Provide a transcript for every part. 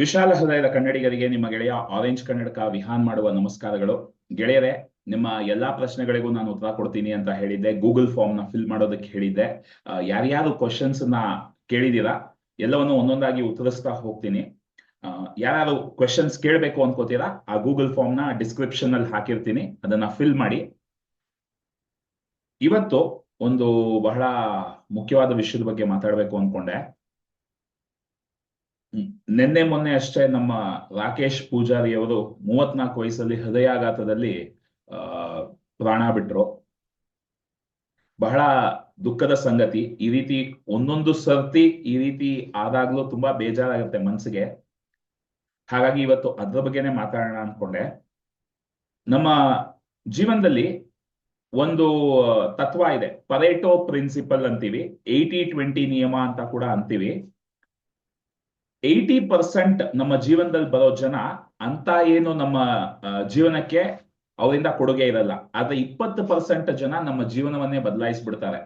ವಿಶಾಲ ಹೃದಯದ ಕನ್ನಡಿಗರಿಗೆ ನಿಮ್ಮ ಗೆಳೆಯ ಆರೆಂಜ್ ಕನ್ನಡಕ ವಿಹಾನ್ ಮಾಡುವ ನಮಸ್ಕಾರಗಳು. ಗೆಳೆಯರೆ, ನಿಮ್ಮ ಎಲ್ಲಾ ಪ್ರಶ್ನೆಗಳಿಗೂ ನಾನು ಉತ್ತರ ಕೊಡ್ತೀನಿ ಅಂತ ಹೇಳಿದ್ದೆ. ಗೂಗಲ್ ಫಾರ್ಮ್ನ ಫಿಲ್ ಮಾಡೋದಕ್ಕೆ ಹೇಳಿದ್ದೆ. ಯಾರ್ಯಾರು ಕ್ವಶನ್ಸ್ನ ಕೇಳಿದೀರಾ, ಎಲ್ಲವನ್ನು ಒಂದೊಂದಾಗಿ ಉತ್ತರಿಸ್ತಾ ಹೋಗ್ತೀನಿ. ಯಾರು ಕ್ವಶನ್ಸ್ ಕೇಳಬೇಕು ಅನ್ಕೋತೀರಾ, ಆ ಗೂಗಲ್ ಫಾರ್ಮ್ನ ಡಿಸ್ಕ್ರಿಪ್ಷನ್ ಅಲ್ಲಿ ಹಾಕಿರ್ತೀನಿ. ಅದನ್ನ ಫಿಲ್ ಮಾಡಿ. ಇವತ್ತು ಒಂದು ಬಹಳ ಮುಖ್ಯವಾದ ವಿಷಯದ ಬಗ್ಗೆ ಮಾತಾಡಬೇಕು ಅನ್ಕೊಂಡೆ. ನಿನ್ನೆ ಮೊನ್ನೆ ಅಷ್ಟೇ ನಮ್ಮ ರಾಕೇಶ್ ಪೂಜಾರಿ ಅವರು ಮೂವತ್ನಾಲ್ಕು ವಯಸ್ಸಲ್ಲಿ ಹೃದಯಾಘಾತದಲ್ಲಿ ಪ್ರಾಣ ಬಿಟ್ರು. ಬಹಳ ದುಃಖದ ಸಂಗತಿ. ಈ ರೀತಿ ಒಂದೊಂದು ಸರ್ತಿ ಈ ರೀತಿ ಆದಾಗ್ಲೂ ತುಂಬಾ ಬೇಜಾರಾಗುತ್ತೆ ಮನ್ಸಿಗೆ. ಹಾಗಾಗಿ ಇವತ್ತು ಅದ್ರ ಬಗ್ಗೆನೆ ಮಾತಾಡೋಣ ಅನ್ಕೊಂಡೆ. ನಮ್ಮ ಜೀವನದಲ್ಲಿ ಒಂದು, ತತ್ವ ಇದೆ. ಪರೇಟೋ ಪ್ರಿನ್ಸಿಪಲ್ ಅಂತೀವಿ. ಏಯ್ಟಿ ಟ್ವೆಂಟಿ ನಿಯಮ ಅಂತ ಕೂಡ ಅಂತೀವಿ. ಏಯ್ಟಿ ಪರ್ಸೆಂಟ್ ನಮ್ಮ ಜೀವನದಲ್ಲಿ ಬರೋ ಜನ ಅಂತ ಏನು ನಮ್ಮ ಜೀವನಕ್ಕೆ ಅವರಿಂದ ಕೊಡುಗೆ ಇರಲ್ಲ. ಆದ್ರೆ ಇಪ್ಪತ್ತು ಪರ್ಸೆಂಟ್ ಜನ ನಮ್ಮ ಜೀವನವನ್ನೇ ಬದಲಾಯಿಸ್ಬಿಡ್ತಾರೆ.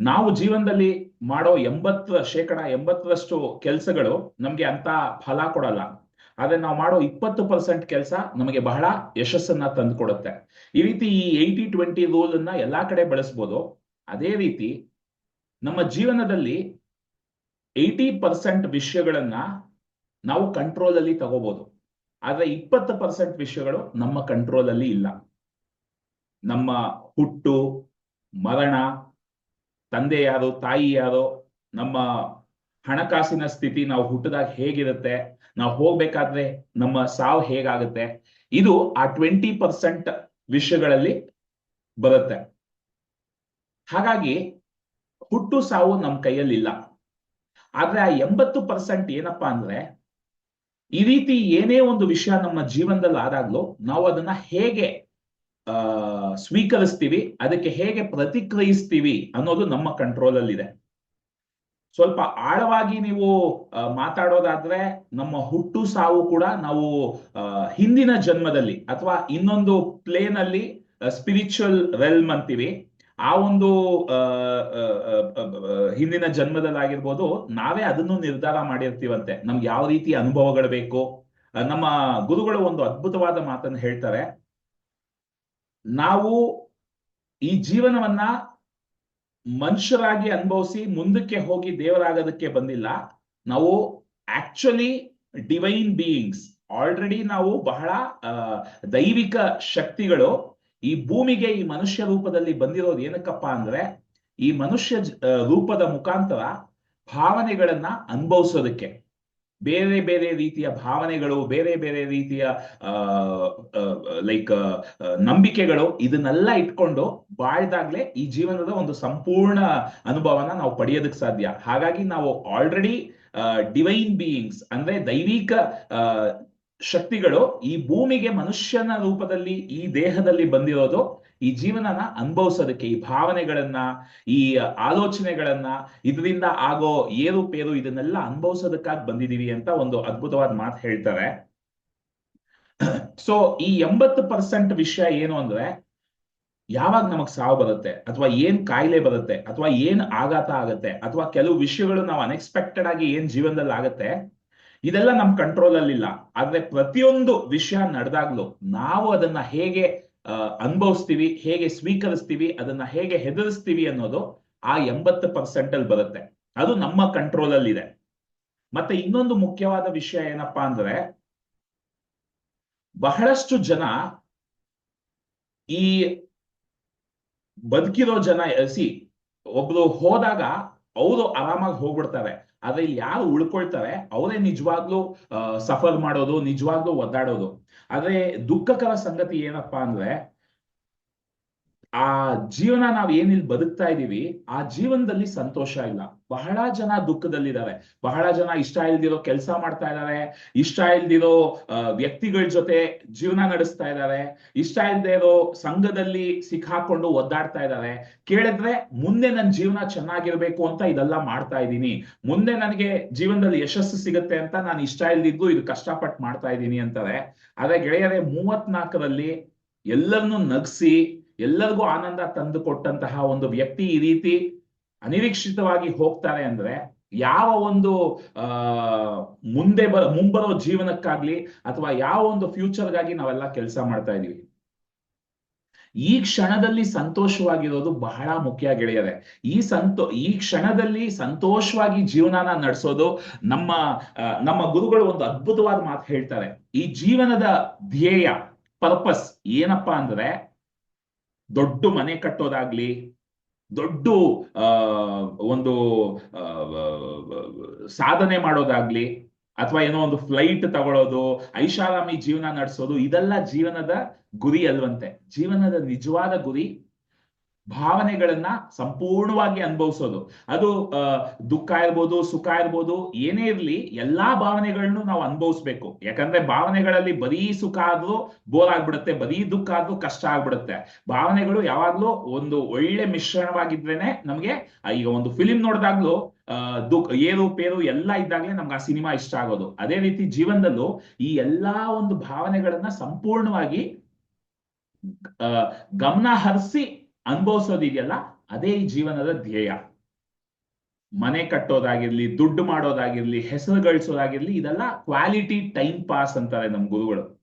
ನಾವು ಜೀವನದಲ್ಲಿ ಮಾಡೋ ಎಂಬತ್ತು ಶೇಕಡ ಎಂಬತ್ತರಷ್ಟು ಕೆಲಸಗಳು ನಮ್ಗೆ ಅಂತ ಫಲ ಕೊಡಲ್ಲ. ಆದ್ರೆ ನಾವು ಮಾಡೋ ಇಪ್ಪತ್ತು ಪರ್ಸೆಂಟ್ ಕೆಲಸ ನಮಗೆ ಬಹಳ ಯಶಸ್ಸನ್ನ ತಂದು ಕೊಡುತ್ತೆ ಈ ರೀತಿ ಈ ಏಯ್ಟಿ ಟ್ವೆಂಟಿ ರೂಲ್ ಅನ್ನ ಎಲ್ಲಾ ಕಡೆ ಬಳಸ್ಬೋದು. ಅದೇ ರೀತಿ ನಮ್ಮ ಜೀವನದಲ್ಲಿ ಏಯ್ಟಿ ಪರ್ಸೆಂಟ್ ವಿಷಯಗಳನ್ನ ನಾವು ಕಂಟ್ರೋಲ್ ಅಲ್ಲಿ ತಗೋಬಹುದು ಆದ್ರೆ ಇಪ್ಪತ್ತು ಪರ್ಸೆಂಟ್ ವಿಷಯಗಳು ನಮ್ಮ ಕಂಟ್ರೋಲ್ ಅಲ್ಲಿ ಇಲ್ಲ. ನಮ್ಮ ಹುಟ್ಟು, ಮರಣ, ತಂದೆ ಯಾರು, ತಾಯಿ ಯಾರು, ನಮ್ಮ ಹಣಕಾಸಿನ ಸ್ಥಿತಿ ನಾವು ಹುಟ್ಟಿದಾಗ ಹೇಗಿರುತ್ತೆ, ನಾವು ಹೋಗ್ಬೇಕಾದ್ರೆ ನಮ್ಮ ಸಾವು ಹೇಗಾಗುತ್ತೆ, ಇದು ಆ ಟ್ವೆಂಟಿ ಪರ್ಸೆಂಟ್ ವಿಷಯಗಳಲ್ಲಿ ಬರುತ್ತೆ. ಹಾಗಾಗಿ ಹುಟ್ಟು ಸಾವು ನಮ್ಮ ಕೈಯಲ್ಲಿ ಇಲ್ಲ ಆದ್ರೆ ಆ ಎಂಬತ್ತು ಪರ್ಸೆಂಟ್ ಏನಪ್ಪಾ ಅಂದ್ರೆ ಈ ರೀತಿ ಏನೇ ಒಂದು ವಿಷಯ ನಮ್ಮ ಜೀವನದಲ್ಲಿ ಆದಾಗ್ಲೂ ನಾವು ಅದನ್ನ ಹೇಗೆ, ಆ, ಸ್ವೀಕರಿಸ್ತೀವಿ, ಅದಕ್ಕೆ ಹೇಗೆ ಪ್ರತಿಕ್ರಿಯಿಸ್ತೀವಿ ಅನ್ನೋದು ನಮ್ಮ ಕಂಟ್ರೋಲ್ ಅಲ್ಲಿ ಇದೆ ಸ್ವಲ್ಪ ಆಳವಾಗಿ ನೀವು ಮಾತಾಡೋದಾದ್ರೆ ನಮ್ಮ ಹುಟ್ಟು ಸಾವು ಕೂಡ ನಾವು ಹಿಂದಿನ ಜನ್ಮದಲ್ಲಿ ಅಥವಾ ಇನ್ನೊಂದು ಪ್ಲೇನಲ್ಲಿ ಸ್ಪಿರಿಚುವಲ್ ರೆಲ್ಮ್ ಅಂತೀವಿ. ಆ ಒಂದು ಹಿಂದಿನ ಜನ್ಮದಲ್ಲಾಗಿರ್ಬೋದು ನಾವೇ ಅದನ್ನು ನಿರ್ಧಾರ ಮಾಡಿರ್ತೀವಂತೆ. ನಮ್ಗೆ ಯಾವ ರೀತಿ ಅನುಭವಗಳು ಬೇಕು? ನಮ್ಮ ಗುರುಗಳು ಒಂದು ಅದ್ಭುತವಾದ ಮಾತನ್ನು ಹೇಳ್ತಾರೆ. ನಾವು ಈ ಜೀವನವನ್ನ ಮನುಷ್ಯರಾಗಿ ಅನುಭವಿಸಿ ಮುಂದಕ್ಕೆ ಹೋಗಿ ದೇವರಾಗೋದಕ್ಕೆ ಬಂದಿಲ್ಲ. ನಾವು ಆಕ್ಚುಲಿ ಡಿವೈನ್ ಬೀಯಿಂಗ್ಸ್ ಆಲ್ರೆಡಿ ನಾವು ಬಹಳ ದೈವಿಕ ಶಕ್ತಿಗಳು. ಈ ಭೂಮಿಗೆ ಈ ಮನುಷ್ಯ ರೂಪದಲ್ಲಿ ಬಂದಿರೋದು ಏನಕ್ಕಪ್ಪ ಅಂದ್ರೆ ಈ ಮನುಷ್ಯ ರೂಪದ ಮುಖಾಂತರ ಭಾವನೆಗಳನ್ನ ಅನುಭವಿಸೋದಕ್ಕೆ. ಬೇರೆ ಬೇರೆ ರೀತಿಯ ಭಾವನೆಗಳು, ಬೇರೆ ಬೇರೆ ರೀತಿಯ ಲೈಕ್ ನಂಬಿಕೆಗಳು ಇದನ್ನೆಲ್ಲ ಇಟ್ಕೊಂಡು ಬಾಳ್ದಾಗ್ಲೆ ಈ ಜೀವನದ ಒಂದು ಸಂಪೂರ್ಣ ಅನುಭವನ ನಾವು ಪಡೆಯೋದಕ್ಕೆ ಸಾಧ್ಯ. ಹಾಗಾಗಿ ನಾವು ಆಲ್ರೆಡಿ ಡಿವೈನ್ ಬೀಯಿಂಗ್ಸ್ ಅಂದ್ರೆ ದೈವಿಕ ಶಕ್ತಿಗಳು ಈ ಭೂಮಿಗೆ ಮನುಷ್ಯನ ರೂಪದಲ್ಲಿ, ಈ ದೇಹದಲ್ಲಿ ಬಂದಿರೋದು, ಈ ಜೀವನನ ಅನುಭವಿಸೋದಕ್ಕೆ, ಈ ಭಾವನೆಗಳನ್ನ, ಈ ಆಲೋಚನೆಗಳನ್ನ, ಇದರಿಂದ ಆಗೋ ಏರುಪೇರು ಇದನ್ನೆಲ್ಲ ಅನುಭವಿಸೋದಕ್ಕಾಗಿ ಬಂದಿದೀವಿ ಅಂತ ಒಂದು ಅದ್ಭುತವಾದ ಮಾತು ಹೇಳ್ತಾರೆ. ಸೊ ಈ ಎಂಬತ್ತು ಪರ್ಸೆಂಟ್ ವಿಷಯ ಏನು ಅಂದ್ರೆ, ಯಾವಾಗ ನಮಗ್ ಸಾವು ಬರುತ್ತೆ, ಅಥವಾ ಏನ್ ಕಾಯಿಲೆ ಬರುತ್ತೆ, ಅಥವಾ ಏನ್ ಆಘಾತ ಆಗತ್ತೆ, ಅಥವಾ ಕೆಲವು ವಿಷಯಗಳು ನಾವು ಅನ್ಎಕ್ಸ್ಪೆಕ್ಟೆಡ್ ಆಗಿ ಏನ್ ಜೀವನದಲ್ಲಿ ಆಗತ್ತೆ ಇದೆಲ್ಲ ನಮ್ ಕಂಟ್ರೋಲ್ ಅಲ್ಲಿ ಇಲ್ಲ ಆದ್ರೆ ಪ್ರತಿಯೊಂದು ವಿಷಯ ನಡೆದಾಗ್ಲೂ ನಾವು ಅದನ್ನ ಹೇಗೆ ಅನುಭವಿಸ್ತೀವಿ, ಹೇಗೆ ಸ್ವೀಕರಿಸ್ತೀವಿ, ಅದನ್ನ ಹೇಗೆ ಹೆದರಿಸ್ತೀವಿ ಅನ್ನೋದು ಆ ಎಂಬತ್ತು ಪರ್ಸೆಂಟ್ ಅಲ್ಲಿ ಬರುತ್ತೆ. ಅದು ನಮ್ಮ ಕಂಟ್ರೋಲ್ ಅಲ್ಲಿ ಇದೆ ಮತ್ತೆ ಇನ್ನೊಂದು ಮುಖ್ಯವಾದ ವಿಷಯ ಏನಪ್ಪಾ ಅಂದ್ರೆ, ಬಹಳಷ್ಟು ಜನ ಈ ಬದುಕಿರೋ ಜನ, ಸಿ, ಒಬ್ರು ಹೋದಾಗ ಅವರು ಆರಾಮಾಗಿ ಹೋಗ್ಬಿಡ್ತಾರೆ. ಆದ್ರೆ ಇಲ್ಲಿ ಯಾರು ಉಳ್ಕೊಳ್ತಾರೆ, ಅವರೇ ನಿಜವಾಗ್ಲೂ ಸಫರ್ ಮಾಡೋದು, ನಿಜವಾಗ್ಲೂ ಒದ್ದಾಡೋದು. ಆದ್ರೆ ದುಃಖಕರ ಸಂಗತಿ ಏನಪ್ಪಾ ಅಂದ್ರೆ ಆ ಜೀವನ ನಾವ್ ಏನಿಲ್ಲಿ ಬದುಕ್ತಾ ಇದೀವಿ, ಆ ಜೀವನದಲ್ಲಿ ಸಂತೋಷ ಇಲ್ಲ. ಬಹಳ ಜನ ದುಃಖದಲ್ಲಿದ್ದಾರೆ ಬಹಳ ಜನ ಇಷ್ಟ ಇಲ್ದಿರೋ ಕೆಲಸ ಮಾಡ್ತಾ ಇದ್ದಾರೆ ಇಷ್ಟ ಇಲ್ದಿರೋ ವ್ಯಕ್ತಿಗಳ ಜೊತೆ ಜೀವನ ನಡೆಸ್ತಾ ಇದ್ದಾರೆ ಇಷ್ಟ ಇಲ್ದೇ ಇರೋ ಸಂಘದಲ್ಲಿ ಸಿಕ್ಕಾಕೊಂಡು ಒದ್ದಾಡ್ತಾ ಇದ್ದಾರೆ ಕೇಳಿದ್ರೆ ಮುಂದೆ ನನ್ನ ಜೀವನ ಚೆನ್ನಾಗಿರ್ಬೇಕು ಅಂತ ಇದೆಲ್ಲ ಮಾಡ್ತಾ ಇದ್ದೀನಿ. ಮುಂದೆ ನನಗೆ ಜೀವನದಲ್ಲಿ ಯಶಸ್ಸು ಸಿಗುತ್ತೆ ಅಂತ ನಾನು ಇಷ್ಟ ಇಲ್ದಿದ್ದು ಇದು ಕಷ್ಟಪಟ್ಟು ಮಾಡ್ತಾ ಇದ್ದೀನಿ ಅಂತಾರೆ. ಆದ್ರೆ ಗೆಳೆಯರೆ, ಮೂವತ್ನಾಲ್ಕರಲ್ಲಿ ಎಲ್ಲರನ್ನೂ ನಗ್ಸಿ ಎಲ್ಲರಿಗೂ ಆನಂದ ತಂದು ಕೊಟ್ಟಂತಹ ಒಂದು ವ್ಯಕ್ತಿ ಈ ರೀತಿ ಅನಿರೀಕ್ಷಿತವಾಗಿ ಹೋಗ್ತಾರೆ ಅಂದ್ರೆ ಯಾವ ಒಂದು ಮುಂದೆ ಬ ಮುಂಬರೋ ಜೀವನಕ್ಕಾಗ್ಲಿ ಅಥವಾ ಯಾವ ಒಂದು ಫ್ಯೂಚರ್ಗಾಗಿ ನಾವೆಲ್ಲ ಕೆಲಸ ಮಾಡ್ತಾ ಇದೀವಿ. ಈ ಕ್ಷಣದಲ್ಲಿ ಸಂತೋಷವಾಗಿರೋದು ಬಹಳ ಮುಖ್ಯ ಗೆಳೆಯರೆ. ಈ ಸಂತೋ, ಈ ಕ್ಷಣದಲ್ಲಿ ಸಂತೋಷವಾಗಿ ಜೀವನನ ನಡೆಸೋದು ನಮ್ಮ ನಮ್ಮ ಗುರುಗಳು ಒಂದು ಅದ್ಭುತವಾದ ಮಾತು ಹೇಳ್ತಾರೆ. ಈ ಜೀವನದ ಧ್ಯೇಯ, ಪರ್ಪಸ್ ಏನಪ್ಪಾ ಅಂದ್ರೆ ದೊಡ್ಡ ಮನೆ ಕಟ್ಟೋದಾಗ್ಲಿ, ದೊಡ್ಡ ಒಂದು ಸಾಧನೆ ಮಾಡೋದಾಗ್ಲಿ, ಅಥವಾ ಏನೋ ಒಂದು ಫ್ಲೈಟ್ ತಗೊಳ್ಳೋದು ಐಷಾರಾಮಿ ಜೀವನ ನಡೆಸೋದು, ಇದೆಲ್ಲ ಜೀವನದ ಗುರಿ ಅಲ್ವಂತೆ. ಜೀವನದ ನಿಜವಾದ ಗುರಿ ಭಾವನೆಗಳನ್ನ ಸಂಪೂರ್ಣವಾಗಿ ಅನುಭವಿಸೋದು. ಅದು ದುಃಖ ಇರ್ಬೋದು, ಸುಖ ಇರ್ಬೋದು, ಏನೇ ಇರ್ಲಿ ಎಲ್ಲಾ ಭಾವನೆಗಳನ್ನು ನಾವು ಅನುಭವಿಸ್ಬೇಕು. ಯಾಕಂದ್ರೆ ಭಾವನೆಗಳಲ್ಲಿ ಬರೀ ಸುಖ ಆದ್ರೂ ಬೋರ್ ಆಗ್ಬಿಡುತ್ತೆ, ಬರೀ ದುಃಖ ಆದ್ರೂ ಕಷ್ಟ ಆಗ್ಬಿಡುತ್ತೆ. ಭಾವನೆಗಳು ಯಾವಾಗ್ಲೂ ಒಂದು ಒಳ್ಳೆ ಮಿಶ್ರಣವಾಗಿದ್ರೇನೆ ನಮ್ಗೆ ಈಗ ಒಂದು ಫಿಲಿಂ ನೋಡಿದಾಗ್ಲೂ ದುಃಖ, ಏರು, ಪೇರು ಎಲ್ಲ ಇದ್ದಾಗಲೇ ನಮ್ಗೆ ಆ ಸಿನಿಮಾ ಇಷ್ಟ ಆಗೋದು. ಅದೇ ರೀತಿ ಜೀವನದಲ್ಲೂ ಈ ಎಲ್ಲಾ ಒಂದು ಭಾವನೆಗಳನ್ನ ಸಂಪೂರ್ಣವಾಗಿ ಗಮನ ಹರಿಸಿ ಅನುಭವಿಸೋದಿದೆಯಲ್ಲ, ಅದೇ ಈ ಜೀವನದ ಧ್ಯೇಯ. ಮನೆ ಕಟ್ಟೋದಾಗಿರ್ಲಿ, ದುಡ್ಡು ಮಾಡೋದಾಗಿರ್ಲಿ, ಹೆಸರು ಗಳಿಸೋದಾಗಿರ್ಲಿ, ಇದೆಲ್ಲ ಕ್ವಾಲಿಟಿ ಟೈಮ್ ಪಾಸ್ ಅಂತಾರೆ ನಮ್ ಗುರುಗಳು.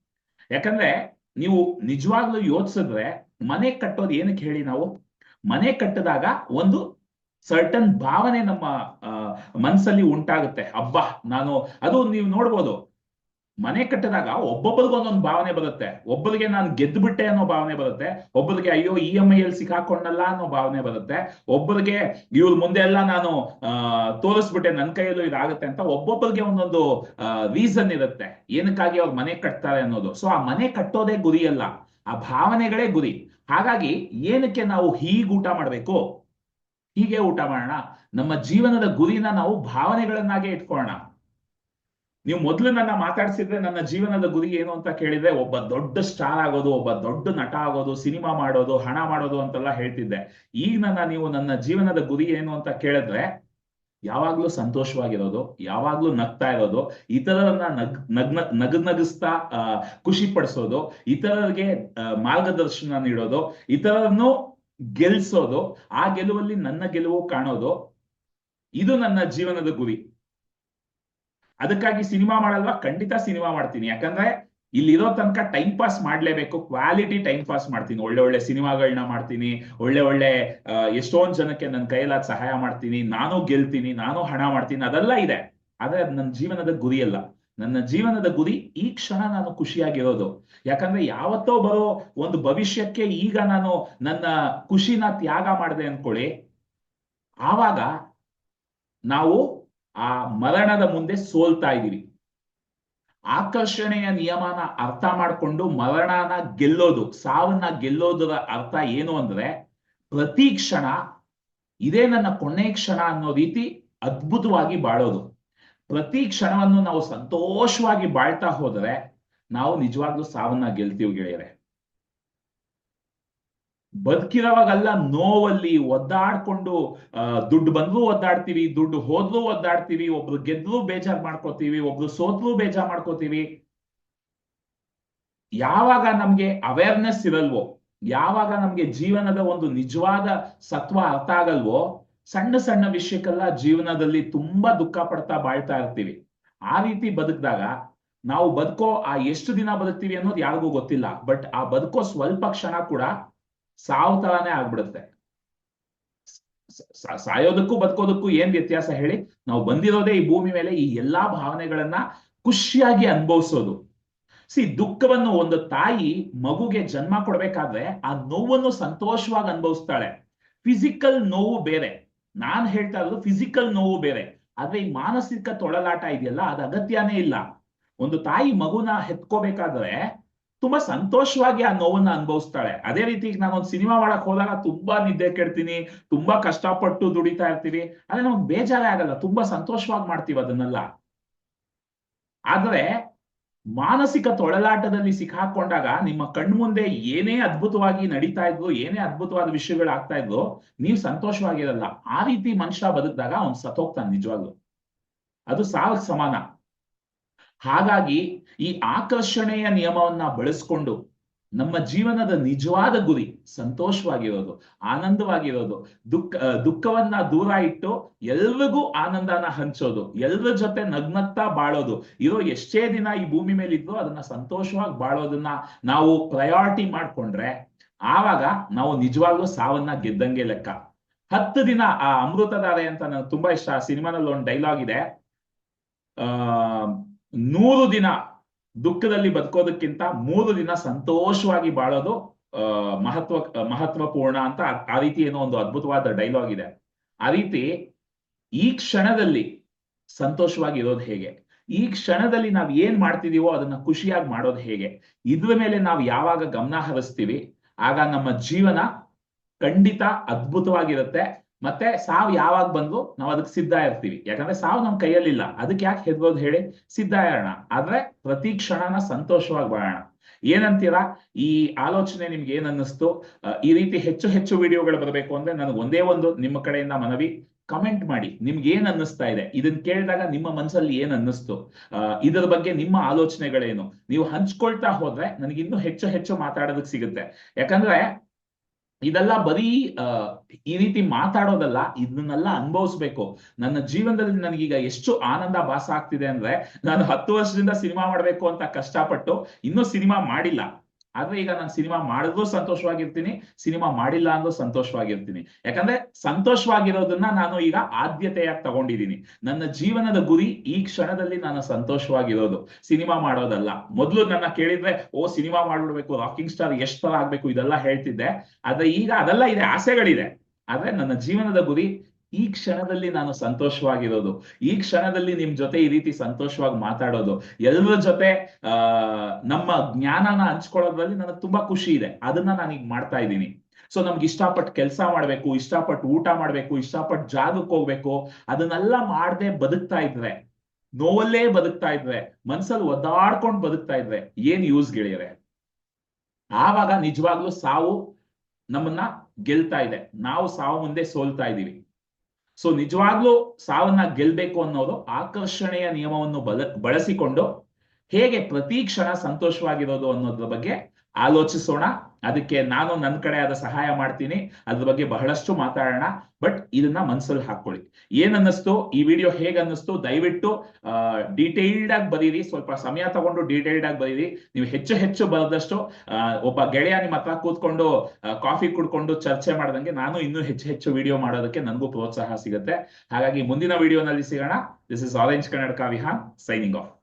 ಯಾಕಂದ್ರೆ ನೀವು ನಿಜವಾಗ್ಲೂ ಯೋಚಿಸಿದ್ರೆ ಮನೆ ಕಟ್ಟೋದು ಏನಕ್ಕೆ ಹೇಳಿ ನಾವು? ಮನೆ ಕಟ್ಟಿದಾಗ ಒಂದು ಸರ್ಟನ್ ಭಾವನೆ ನಮ್ಮ ಮನಸ್ಸಲ್ಲಿ ಉಂಟಾಗುತ್ತೆ. ಅಬ್ಬಾ, ನಾನು, ಅದು ನೀವು ನೋಡ್ಬೋದು. ಮನೆ ಕಟ್ಟಿದಾಗ ಒಬ್ಬೊಬ್ಬರಿಗೆ ಒಂದೊಂದು ಭಾವನೆ ಬರುತ್ತೆ. ಒಬ್ಬರಿಗೆ ನಾನು ಗೆದ್ದು ಬಿಟ್ಟೆ ಅನ್ನೋ ಭಾವನೆ ಬರುತ್ತೆ. ಒಬ್ಬರಿಗೆ ಅಯ್ಯೋ ಇ ಎಂ ಐ ಅಲ್ಲಿ ಸಿಕ್ಕಾಕೊಂಡಲ್ಲ ಅನ್ನೋ ಭಾವನೆ ಬರುತ್ತೆ. ಒಬ್ಬರಿಗೆ ಇವ್ರ ಮುಂದೆ ಎಲ್ಲ ನಾನು ತೋರಿಸ್ಬಿಟ್ಟೆ ನನ್ನ ಕೈಯಲ್ಲೂ ಇದಾಗುತ್ತೆ ಅಂತ ಒಬ್ಬೊಬ್ಬರಿಗೆ ಒಂದೊಂದು ರೀಸನ್ ಇರುತ್ತೆ. ಏನಕ್ಕಾಗಿ ಅವ್ರು ಮನೆ ಕಟ್ತಾರೆ ಅನ್ನೋದು. ಸೊ ಆ ಮನೆ ಕಟ್ಟೋದೇ ಗುರಿ ಅಲ್ಲ. ಆ ಭಾವನೆಗಳೇ ಗುರಿ. ಹಾಗಾಗಿ ಏನಕ್ಕೆ ನಾವು ಹೀಗೆ ಊಟ ಮಾಡಬೇಕು? ಹೀಗೆ ಊಟ ಮಾಡೋಣ. ನಮ್ಮ ಜೀವನದ ಗುರಿನ ನಾವು ಭಾವನೆಗಳನ್ನಾಗೆ ಇಟ್ಕೊಳ್ಳೋಣ. ನೀವು ಮೊದಲು ನನ್ನ ಮಾತಾಡ್ಸಿದ್ರೆ ನನ್ನ ಜೀವನದ ಗುರಿ ಏನು ಅಂತ ಕೇಳಿದ್ರೆ ಒಬ್ಬ ದೊಡ್ಡ ಸ್ಟಾರ್ ಆಗೋದು, ಒಬ್ಬ ದೊಡ್ಡ ನಟ ಆಗೋದು, ಸಿನಿಮಾ ಮಾಡೋದು, ಹಣ ಮಾಡೋದು ಅಂತೆಲ್ಲ ಹೇಳ್ತಿದ್ದೆ. ಈಗ ನನ್ನ ನೀವು ನನ್ನ ಜೀವನದ ಗುರಿ ಏನು ಅಂತ ಕೇಳಿದ್ರೆ ಯಾವಾಗ್ಲೂ ಸಂತೋಷವಾಗಿರೋದು, ಯಾವಾಗ್ಲೂ ನಗ್ತಾ ಇರೋದು, ಇತರರನ್ನ ನಗ್, ನಗ್ನ, ನಗ್ ನಗಿಸ್ತಾ ಖುಷಿ ಪಡಿಸೋದು, ಇತರರಿಗೆ ಮಾರ್ಗದರ್ಶನ ನೀಡೋದು, ಇತರರನ್ನು ಗೆಲ್ಸೋದು, ಆ ಗೆಲುವಲ್ಲಿ ನನ್ನ ಗೆಲುವು ಕಾಣೋದು, ಇದು ನನ್ನ ಜೀವನದ ಗುರಿ. ಅದಕ್ಕಾಗಿ ಸಿನಿಮಾ ಮಾಡಲ್ವಾ? ಖಂಡಿತ ಸಿನಿಮಾ ಮಾಡ್ತೀನಿ. ಯಾಕಂದ್ರೆ ಇಲ್ಲಿರೋ ತನಕ ಟೈಮ್ ಪಾಸ್ ಮಾಡ್ಲೇಬೇಕು. ಕ್ವಾಲಿಟಿ ಟೈಮ್ ಪಾಸ್ ಮಾಡ್ತೀನಿ. ಒಳ್ಳೆ ಒಳ್ಳೆ ಸಿನಿಮಾಗಳನ್ನ ಮಾಡ್ತೀನಿ. ಒಳ್ಳೆ ಒಳ್ಳೆ ಎಷ್ಟೊಂದ್ ಜನಕ್ಕೆ ನನ್ನ ಕೈಲಾದ ಸಹಾಯ ಮಾಡ್ತೀನಿ. ನಾನು ಗೆಲ್ತೀನಿ. ನಾನು ಹಣ ಮಾಡ್ತೀನಿ. ಅದೆಲ್ಲ ಇದೆ. ಆದ್ರೆ ಅದು ನನ್ನ ಜೀವನದ ಗುರಿ ಅಲ್ಲ ನನ್ನ ಜೀವನದ ಗುರಿ ಈ ಕ್ಷಣ ನಾನು ಖುಷಿಯಾಗಿರೋದು. ಯಾಕಂದ್ರೆ ಯಾವತ್ತೋ ಬರೋ ಒಂದು ಭವಿಷ್ಯಕ್ಕೆ ಈಗ ನಾನು ನನ್ನ ಖುಷಿನ ತ್ಯಾಗ ಮಾಡಿದೆ ಅನ್ಕೊಳ್ಳಿ. ಆವಾಗ ನಾವು ಆ ಮರಣದ ಮುಂದೆ ಸೋಲ್ತಾ ಇದ್ದೀವಿ. ಆಕರ್ಷಣೆಯ ನಿಯಮನ ಅರ್ಥ ಮಾಡ್ಕೊಂಡು ಮರಣನ ಗೆಲ್ಲೋದು, ಸಾವನ್ನ ಗೆಲ್ಲೋದರ ಅರ್ಥ ಏನು ಅಂದ್ರೆ ಪ್ರತಿ ಕ್ಷಣ ಇದೇ ನನ್ನ ಕೊನೆ ಕ್ಷಣ ಅನ್ನೋ ರೀತಿ ಅದ್ಭುತವಾಗಿ ಬಾಳೋದು. ಪ್ರತಿ ಕ್ಷಣವನ್ನು ನಾವು ಸಂತೋಷವಾಗಿ ಬಾಳ್ತಾ ಹೋದರೆ ನಾವು ನಿಜವಾಗ್ಲೂ ಸಾವನ್ನ ಗೆಲ್ತೀವಿ ಗೆಳೆಯರೆ. ಬದುಕಿರೋವಾಗೆಲ್ಲ ನೋವಲ್ಲಿ ಒದ್ದಾಡ್ಕೊಂಡು ದುಡ್ಡು ಬಂದ್ರೂ ಒದ್ದಾಡ್ತೀವಿ, ದುಡ್ಡು ಹೋದ್ರೂ ಒದ್ದಾಡ್ತೀವಿ, ಒಬ್ರು ಗೆದ್ರೂ ಬೇಜಾರ್ ಮಾಡ್ಕೋತೀವಿ, ಒಬ್ರು ಸೋತ್ರೂ ಬೇಜಾರ್ ಮಾಡ್ಕೋತೀವಿ. ಯಾವಾಗ ನಮ್ಗೆ ಅವೇರ್ನೆಸ್ ಇರಲ್ವೋ, ಯಾವಾಗ ನಮ್ಗೆ ಜೀವನದ ಒಂದು ನಿಜವಾದ ಸತ್ವ ಅರ್ಥ ಆಗಲ್ವೋ, ಸಣ್ಣ ಸಣ್ಣ ವಿಷಯಕ್ಕೆಲ್ಲ ಜೀವನದಲ್ಲಿ ತುಂಬಾ ದುಃಖ ಪಡ್ತಾ ಬಾಳ್ತಾ ಇರ್ತೀವಿ. ಆ ರೀತಿ ಬದುಕಿದಾಗ ನಾವು ಬದುಕೋ, ಆ ಎಷ್ಟು ದಿನ ಬದುಕ್ತೀವಿ ಅನ್ನೋದು ಯಾರಿಗೂ ಗೊತ್ತಿಲ್ಲ, ಬಟ್ ಆ ಬದುಕೋ ಸ್ವಲ್ಪ ಕ್ಷಣ ಕೂಡ ಸಾವು ತರಾನೇ ಆಗ್ಬಿಡುತ್ತೆ ಸಾಯೋದಕ್ಕೂ ಬದುಕೋದಕ್ಕೂ ಏನ್ ವ್ಯತ್ಯಾಸ ಹೇಳಿ? ನಾವು ಬಂದಿರೋದೇ ಈ ಭೂಮಿ ಮೇಲೆ ಈ ಎಲ್ಲಾ ಭಾವನೆಗಳನ್ನ ಖುಷಿಯಾಗಿ ಅನುಭವಿಸೋದು. ಸಿ, ದುಃಖವನ್ನು ಒಂದು ತಾಯಿ ಮಗುಗೆ ಜನ್ಮ ಕೊಡ್ಬೇಕಾದ್ರೆ ಆ ನೋವನ್ನು ಸಂತೋಷವಾಗಿ ಅನುಭವಿಸ್ತಾಳೆ. ಫಿಸಿಕಲ್ ನೋವು ಬೇರೆ. ನಾನ್ ಹೇಳ್ತಾ ಇರೋದು ಫಿಸಿಕಲ್ ನೋವು ಬೇರೆ. ಆದ್ರೆ ಈ ಮಾನಸಿಕ ತೊಳಲಾಟ ಇದೆಯಲ್ಲ, ಅದು ಅಗತ್ಯನೇ ಇಲ್ಲ. ಒಂದು ತಾಯಿ ಮಗುನ ಹೆತ್ಕೋಬೇಕಾದ್ರೆ ತುಂಬಾ ಸಂತೋಷವಾಗಿ ಆ ನೋವನ್ನ ಅನುಭವಿಸ್ತಾಳೆ. ಅದೇ ರೀತಿ ನಾನು ಒಂದು ಸಿನಿಮಾ ಮಾಡಕ್ ಹೋದಾಗ ತುಂಬಾ ನಿದ್ದೆ ಕೆಡ್ತೀನಿ, ತುಂಬಾ ಕಷ್ಟಪಟ್ಟು ದುಡಿತಾ ಇರ್ತೀವಿ ಆದ್ರೆ ನಮ್ಗೆ ಬೇಜಾರೇ ಆಗಲ್ಲ, ತುಂಬಾ ಸಂತೋಷವಾಗಿ ಮಾಡ್ತೀವಿ ಅದನ್ನೆಲ್ಲ. ಆದ್ರೆ ಮಾನಸಿಕ ತೊಳಲಾಟದಲ್ಲಿ ಸಿಕ್ಕಾಕೊಂಡಾಗ ನಿಮ್ಮ ಕಣ್ಮುಂದೆ ಏನೇ ಅದ್ಭುತವಾಗಿ ನಡೀತಾ ಇದ್ವು, ಏನೇ ಅದ್ಭುತವಾದ ವಿಷಯಗಳು ಆಗ್ತಾ ಇದ್ವು, ನೀವು ಸಂತೋಷವಾಗಿರಲ್ಲ. ಆ ರೀತಿ ಮನುಷ್ಯ ಬದುಕಿದಾಗ ಅವ್ನು ಸತ್ತೋಗ್ತಾನೆ ನಿಜವಾಗ್ಲು. ಅದು ಸಾವಿಗೆ ಸಮಾನ. ಹಾಗಾಗಿ ಈ ಆಕರ್ಷಣೆಯ ನಿಯಮವನ್ನ ಬಳಸ್ಕೊಂಡು ನಮ್ಮ ಜೀವನದ ನಿಜವಾದ ಗುರಿ ಸಂತೋಷವಾಗಿರೋದು ಆನಂದವಾಗಿರೋದು ದುಃಖ ದುಃಖವನ್ನ ದೂರ ಇಟ್ಟು ಎಲ್ರಿಗೂ ಆನಂದನ ಹಂಚೋದು, ಎಲ್ರ ಜೊತೆ ನಗ್ನತ್ತಾ ಬಾಳೋದು, ಇರೋ ಎಷ್ಟೇ ದಿನ ಈ ಭೂಮಿ ಮೇಲೆ ಇದ್ರು ಅದನ್ನ ಸಂತೋಷವಾಗಿ ಬಾಳೋದನ್ನ ನಾವು ಪ್ರಯಾರಿಟಿ ಮಾಡ್ಕೊಂಡ್ರೆ ಆವಾಗ ನಾವು ನಿಜವಾಗ್ಲೂ ಸಾವನ್ನ ಗೆದ್ದಂಗೆ ಲೆಕ್ಕ. ಹತ್ತು ದಿನ, ಆ ಅಮೃತದಾರೆ ಅಂತ ನನಗೆ ತುಂಬಾ ಇಷ್ಟ, ಆ ಸಿನಿಮಾನಲ್ಲಿ ಒಂದು ಡೈಲಾಗ್ ಇದೆ. ಆ ನೂರು ದಿನ ದುಃಖದಲ್ಲಿ ಬದುಕೋದಕ್ಕಿಂತ ಮೂರು ದಿನ ಸಂತೋಷವಾಗಿ ಬಾಳೋದು ಮಹತ್ವ, ಮಹತ್ವಪೂರ್ಣ ಅಂತ ಆ ರೀತಿ ಏನೋ ಒಂದು ಅದ್ಭುತವಾದ ಡೈಲಾಗ್ ಇದೆ. ಆ ರೀತಿ ಈ ಕ್ಷಣದಲ್ಲಿ ಸಂತೋಷವಾಗಿ ಇರೋದು ಹೇಗೆ? ಈ ಕ್ಷಣದಲ್ಲಿ ನಾವು ಏನ್ ಮಾಡ್ತಿದೀವೋ ಅದನ್ನ ಖುಷಿಯಾಗಿ ಮಾಡೋದು ಹೇಗೆ? ಇದ್ರ ಮೇಲೆ ನಾವು ಯಾವಾಗ ಗಮನ ಹರಿಸ್ತೀವಿ? ಆಗ ನಮ್ಮ ಜೀವನ ಖಂಡಿತ ಅದ್ಭುತವಾಗಿರುತ್ತೆ. ಮತ್ತೆ ಸಾವು ಯಾವಾಗ ಬಂದ್ವು ನಾವು ಅದಕ್ಕೆ ಸಿದ್ಧ ಇರ್ತೀವಿ. ಯಾಕಂದ್ರೆ ಸಾವು ನಮ್ ಕೈಯಲ್ಲಿಲ್ಲ. ಅದಕ್ಕೆ ಯಾಕೆ ಹೆದರೋದು ಹೇಳಿ? ಸಿದ್ಧ ಇರೋಣ ಆದ್ರೆ ಪ್ರತಿ ಕ್ಷಣನ ಸಂತೋಷವಾಗಿ ಬಾಳೋಣ. ಏನಂತೀರಾ? ಈ ಆಲೋಚನೆ ನಿಮ್ಗೆ ಏನ್ ಅನ್ನಿಸ್ತು? ಈ ರೀತಿ ಹೆಚ್ಚು ಹೆಚ್ಚು ವಿಡಿಯೋಗಳು ಬರಬೇಕು ಅಂದ್ರೆ ನನಗೆ ಒಂದೇ ಒಂದು ನಿಮ್ಮ ಕಡೆಯಿಂದ ಮನವಿ. ಕಮೆಂಟ್ ಮಾಡಿ. ನಿಮ್ಗೆ ಏನ್ ಅನ್ನಿಸ್ತಾ ಇದೆ? ಇದನ್ನ ಕೇಳಿದಾಗ ನಿಮ್ಮ ಮನಸ್ಸಲ್ಲಿ ಏನ್ ಅನ್ನಿಸ್ತು? ಇದರ ಬಗ್ಗೆ ನಿಮ್ಮ ಆಲೋಚನೆಗಳೇನು? ನೀವು ಹಂಚ್ಕೊಳ್ತಾ ಹೋದ್ರೆ ನನಗಿನ್ನೂ ಹೆಚ್ಚು ಹೆಚ್ಚು ಮಾತಾಡೋದಕ್ಕೆ ಸಿಗುತ್ತೆ. ಯಾಕಂದ್ರೆ ಇದೆಲ್ಲ ಬರೀ ಈ ರೀತಿ ಮಾತಾಡೋದಲ್ಲ, ಇದನ್ನೆಲ್ಲ ಅನುಭವಿಸ್ಬೇಕು. ನನ್ನ ಜೀವನದಲ್ಲಿ ನನಗೀಗ ಎಷ್ಟು ಆನಂದ ಭಾಸ ಆಗ್ತಿದೆ ಅಂದ್ರೆ, ನಾನು ಹತ್ತು ವರ್ಷದಿಂದ ಸಿನಿಮಾ ಮಾಡ್ಬೇಕು ಅಂತ ಕಷ್ಟಪಟ್ಟು ಇನ್ನೂ ಸಿನಿಮಾ ಮಾಡಿಲ್ಲ. ಆದ್ರೆ ಈಗ ನಾನು ಸಿನಿಮಾ ಮಾಡಿದ್ರು ಸಂತೋಷವಾಗಿರ್ತೀನಿ, ಸಿನಿಮಾ ಮಾಡಿಲ್ಲ ಅಂದ್ರೂ ಸಂತೋಷವಾಗಿರ್ತೀನಿ. ಯಾಕಂದ್ರೆ ಸಂತೋಷವಾಗಿರೋದನ್ನ ನಾನು ಈಗ ಆದ್ಯತೆಯಾಗಿ ತಗೊಂಡಿದ್ದೀನಿ ನನ್ನ ಜೀವನದ ಗುರಿ ಈ ಕ್ಷಣದಲ್ಲಿ ನಾನು ಸಂತೋಷವಾಗಿರೋದು. ಸಿನಿಮಾ ಮಾಡೋದಲ್ಲ. ಮೊದಲು ನನ್ನ ಕೇಳಿದ್ರೆ, ಓ, ಸಿನಿಮಾ ಮಾಡ್ಬಿಡ್ಬೇಕು, ರಾಕಿಂಗ್ ಸ್ಟಾರ್ ಎಷ್ಟ್ ತರ ಆಗ್ಬೇಕು? ಇದೆಲ್ಲ ಹೇಳ್ತಿದ್ದೆ. ಆದ್ರೆ ಈಗ ಅದೆಲ್ಲ ಇದೆ, ಆಸೆಗಳಿದೆ. ಆದ್ರೆ ನನ್ನ ಜೀವನದ ಗುರಿ ಈ ಕ್ಷಣದಲ್ಲಿ ನಾನು ಸಂತೋಷವಾಗಿರೋದು, ಈ ಕ್ಷಣದಲ್ಲಿ ನಿಮ್ ಜೊತೆ ಈ ರೀತಿ ಸಂತೋಷವಾಗಿ ಮಾತಾಡೋದು ಎಲ್ಲರ ಜೊತೆ, ಆ, ನಮ್ಮ ಜ್ಞಾನನ ಹಂಚ್ಕೊಳ್ಳೋದ್ರಲ್ಲಿ ನನಗೆ ತುಂಬಾ ಖುಷಿ ಇದೆ. ಅದನ್ನ ನಾನು ಈಗ ಮಾಡ್ತಾ ಇದ್ದೀನಿ. ಸೊ ನಮ್ಗೆ ಇಷ್ಟಪಟ್ಟು ಕೆಲಸ ಮಾಡ್ಬೇಕು, ಇಷ್ಟಪಟ್ಟು ಊಟ ಮಾಡ್ಬೇಕು, ಇಷ್ಟಪಟ್ಟು ಜಾಗಕ್ಕೆ ಹೋಗ್ಬೇಕು, ಅದನ್ನೆಲ್ಲ ಮಾಡದೆ ಬದುಕ್ತಾ ಇದ್ರೆ, ನೋವಲ್ಲೇ ಬದುಕ್ತಾ ಇದ್ರೆ, ಮನ್ಸಲ್ಲಿ ಒದ್ದಾಡ್ಕೊಂಡು ಬದುಕ್ತಾ ಇದ್ರೆ ಏನ್ ಯೂಸ್ ಗೆಳೆಯರೆ? ಆವಾಗ ನಿಜವಾಗ್ಲೂ ಸಾವು ನಮ್ಮನ್ನ ಗೆಲ್ತಾ ಇದೆ. ನಾವು ಸಾವು ಮುಂದೆ ಸೋಲ್ತಾ ಇದೀವಿ ಸೊ ನಿಜವಾಗ್ಲೂ ಸಾವನ್ನ ಗೆಲ್ಬೇಕು ಅನ್ನೋದು ಆಕರ್ಷಣೆಯ ನಿಯಮವನ್ನು ಬಲ, ಬಳಸಿಕೊಂಡು ಹೇಗೆ ಪ್ರತಿ ಕ್ಷಣ ಸಂತೋಷವಾಗಿರೋದು ಅನ್ನೋದ್ರ ಬಗ್ಗೆ ಆಲೋಚಿಸೋಣ. ಅದಕ್ಕೆ ನಾನು ನನ್ನ ಕಡೆ ಆದ ಸಹಾಯ ಮಾಡ್ತೀನಿ. ಅದ್ರ ಬಗ್ಗೆ ಬಹಳಷ್ಟು ಮಾತಾಡೋಣ. ಬಟ್ ಇದನ್ನ ಮನ್ಸಲ್ಲಿ ಹಾಕೊಳ್ಳಿ ಏನ್ ಅನ್ನಿಸ್ತು ಈ ವಿಡಿಯೋ ಹೇಗ್ ಅನ್ನಿಸ್ತು ದಯವಿಟ್ಟು ಡೀಟೇಲ್ಡ್ ಆಗಿ ಬರೀರಿ. ಸ್ವಲ್ಪ ಸಮಯ ತಗೊಂಡು ಡೀಟೇಲ್ಡ್ ಆಗಿ ಬರೀರಿ. ನೀವು ಹೆಚ್ಚು ಹೆಚ್ಚು ಬರೆದಷ್ಟು ಒಬ್ಬ ಗೆಳೆಯ ನಿಮ್ಮ ಹತ್ರ ಕೂತ್ಕೊಂಡು ಕಾಫಿ ಕುಡ್ಕೊಂಡು ಚರ್ಚೆ ಮಾಡ್ದಂಗೆ ನಾನು ಇನ್ನೂ ಹೆಚ್ಚು ಹೆಚ್ಚು ವಿಡಿಯೋ ಮಾಡೋದಕ್ಕೆ ನನಗೂ ಪ್ರೋತ್ಸಾಹ ಸಿಗುತ್ತೆ. ಹಾಗಾಗಿ ಮುಂದಿನ ವಿಡಿಯೋನಲ್ಲಿ ಸಿಗೋಣ. ದಿಸ್ ಇಸ್ ಆರೆಂಜ್ ಕನ್ನಡಕ ವಿಹಾನ್ ಸೈನಿಂಗ್ ಆಫ್